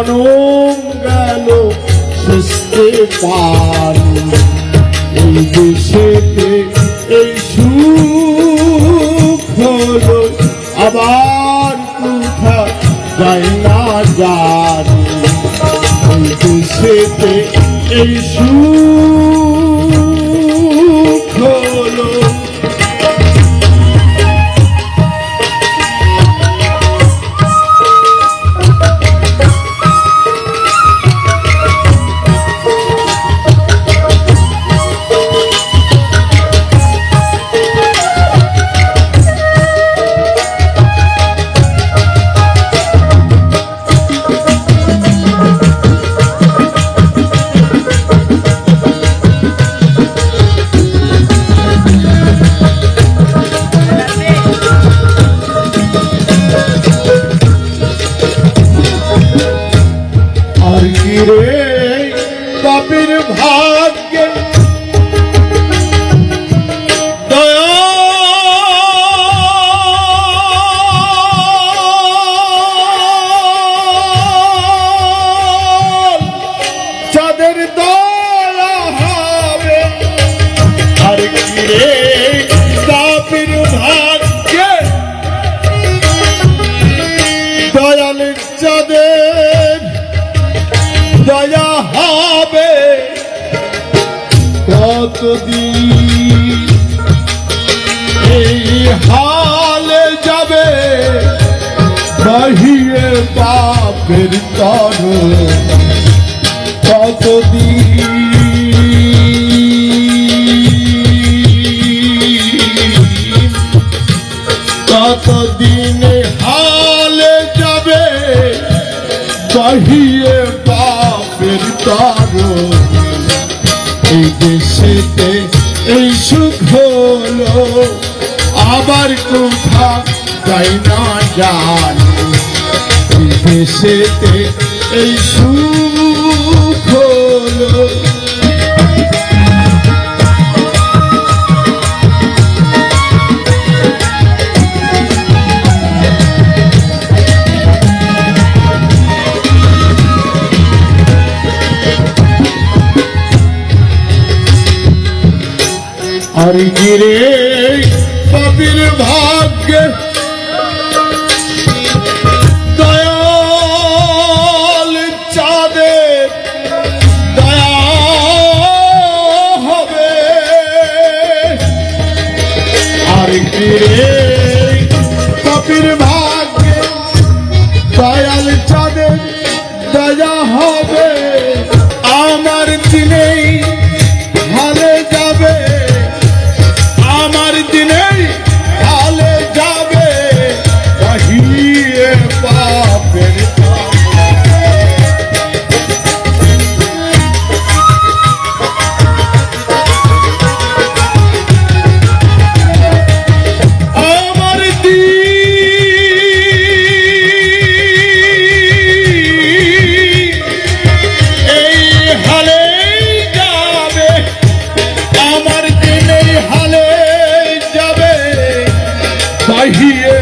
জনম গেল, সুস্থে পারি। এই দেশেতে এই সুখ হলো, আবার কোথা যাই না জানি এই দেশেতে এই সুখ রে কতদিন এই হালে যাবে বাহিয়ে পাপের তর কতদিন কতদিনে হালে যাবে বাহিয়ে আবার কোথা যাই না জানি। এই দেশেতে এই আর গিরে কবির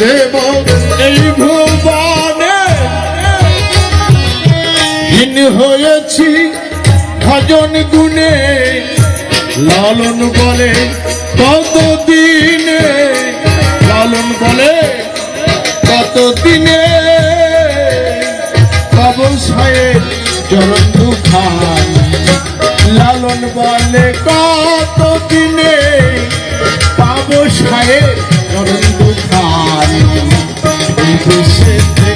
দেব এই ভুবনে হীন হয়েছি ভজন গুণে লালন বলে কতদিনে লালন বলে কতদিনে দেশেতে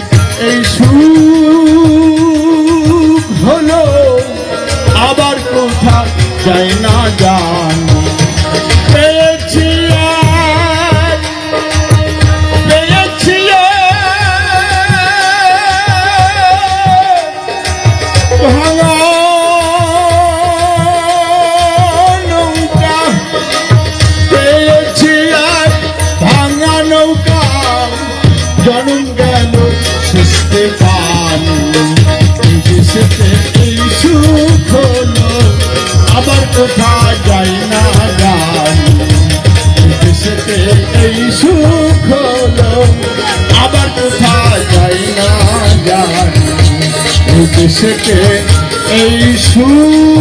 এই সুখ হলো আবার কোথা যায় না জানি। পেয়েছি পেয়েছি ভাঙা নৌকা, পেয়েছি ভাঙা নৌকা। জনম গেল সুস্থে পানি। সুখ হলো, আবার কোথায় যাই না এই দেশেতে এই সুখ হলো, আবার কোথায় যাই না দেশেতে এই সুখ